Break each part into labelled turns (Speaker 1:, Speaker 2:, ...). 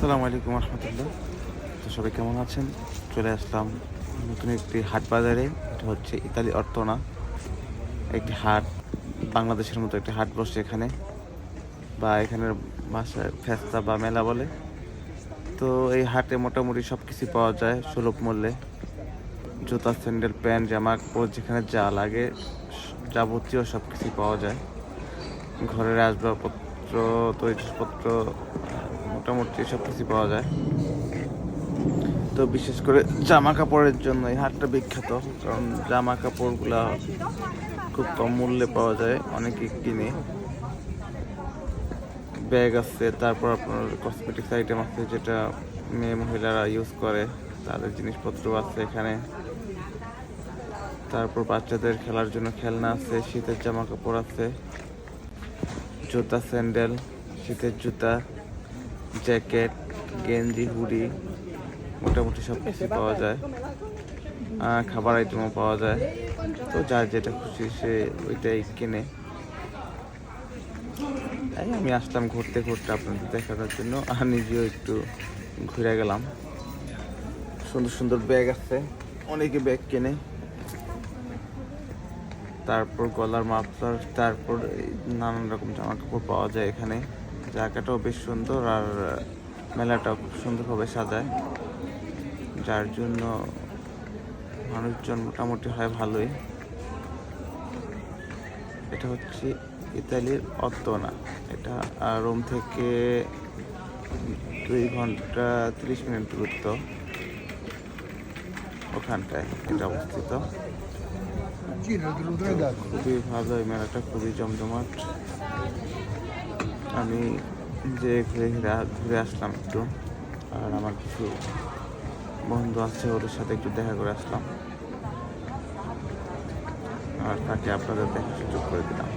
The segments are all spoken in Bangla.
Speaker 1: আসসালামু আলাইকুম রহমতুল্লাহ। তো সবাই কেমন আছেন? চলে আসলাম নতুন একটি হাট বাজারে। এটা হচ্ছে ইতালি অর্তনা। একটি হাট, বাংলাদেশের মতো একটি হাট বসে এখানে। বা এখানের ভাষায় ফেস্তা বা মেলা বলে। তো এই হাটে মোটামুটি সব কিছু পাওয়া যায় সুলভ মূল্যে। জুতা, স্যান্ডেল, প্যান্ট, জামা কাপড় যেখানে যা লাগে, যাবতীয় সব কিছু পাওয়া যায়। ঘরের আসবাবপত্র, তৈজসপত্র মোটামুটি সব কিছু পাওয়া যায়। তো বিশেষ করে জামা কাপড়ের জন্য এই হাটটা বিখ্যাত, কারণ জামা কাপড়গুলা খুব কম মূল্যে পাওয়া যায়, অনেকে কিনে। ব্যাগ আছে, তারপর আপনার কসমেটিক্স আইটেম আছে যেটা মেয়ে মহিলারা ইউজ করে, তাদের জিনিসপত্র আছে এখানে। তারপর বাচ্চাদের খেলার জন্য খেলনা আছে, শীতের জামা কাপড় আছে, জুতা স্যান্ডেল শীতের জুতা। জ্যাকেট, গেঞ্জি, হুডি, মোটামুটি সব কিছু পাওয়া যায়। খাবার আইটেমও পাওয়া যায়। তো যার যেটা খুশি সে ওইটাই কিনে। তাই আমি আসলাম ঘুরতে ঘুরতে আপনাদের দেখানোর জন্য। আর নিজেও একটু ঘুরে গেলাম। সুন্দর সুন্দর ব্যাগ আছে। অনেকে ব্যাগ কেনে। তারপর গলার মাফলার, তারপর নানান রকম জামা কাপড় পাওয়া যায় এখানে। জায়গাটাও বেশ সুন্দর আর মেলাটাও খুব সুন্দরভাবে সাজায়। যার জন্য মানুষজন মোটামুটি হয় ভালোই। এটা হচ্ছে ইতালির অত্তনা এটা রোম থেকে দুই ঘণ্টা তিরিশ মিনিট দূরত্ব। ওখানটায় এটা অবস্থিত. খুবই ভালো এই মেলাটা, খুবই জমজমাট। আমি যে ঘুরে ঘুরে ঘুরে আসলাম একটু আর আমার কিছু বন্ধু আছে ওদের সাথে একটু দেখা করে আসলাম। আর তাকে আপনাদের দেখা সুযোগ করে দিলাম।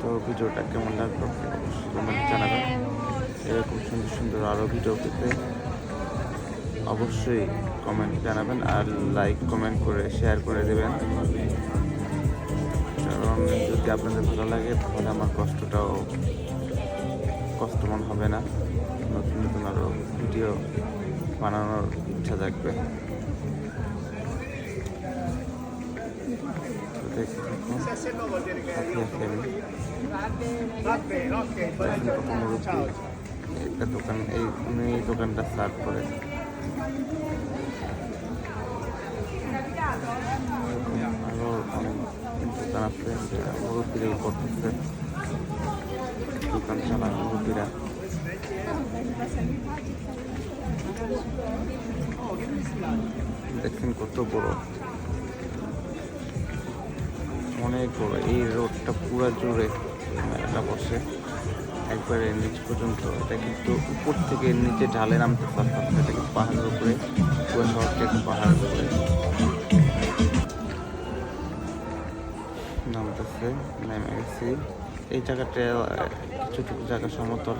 Speaker 1: তো ভিডিওটা কেমন লাগল? অবশ্যই কমেন্ট জানাবেন। এরকম সুন্দর সুন্দর আরও ভিডিও পেতে অবশ্যই কমেন্ট জানাবেন আর লাইক কমেন্ট করে শেয়ার করে দেবেন। যদি আপনাদের ভালো লাগে, তাহলে আমার কষ্টটাও কষ্ট মনে হবে না। নতুন নতুন আরও ভিডিও বানানোর ইচ্ছা থাকবে একটা দোকান, এই দোকানটা স্টার্ট করে। অনেক দোকান আছে করতেছে। দোকান চালান মুরব্বীরা দেখেন কত বড়। অনেক বড়। এই রোডটা পুরা জুড়ে মেলাটা বসে। একবারে নিচ পর্যন্ত। এটা কিন্তু উপর থেকে নিচে ঢালে নামতে পারতাম এটা কিন্তু পাহাড়ের উপরে, পুরো শহরটা একটু পাহাড়ের উপরে। নামতেছে নেমে গেছি এই জায়গাটা কিছুটুকু জায়গা সমতল।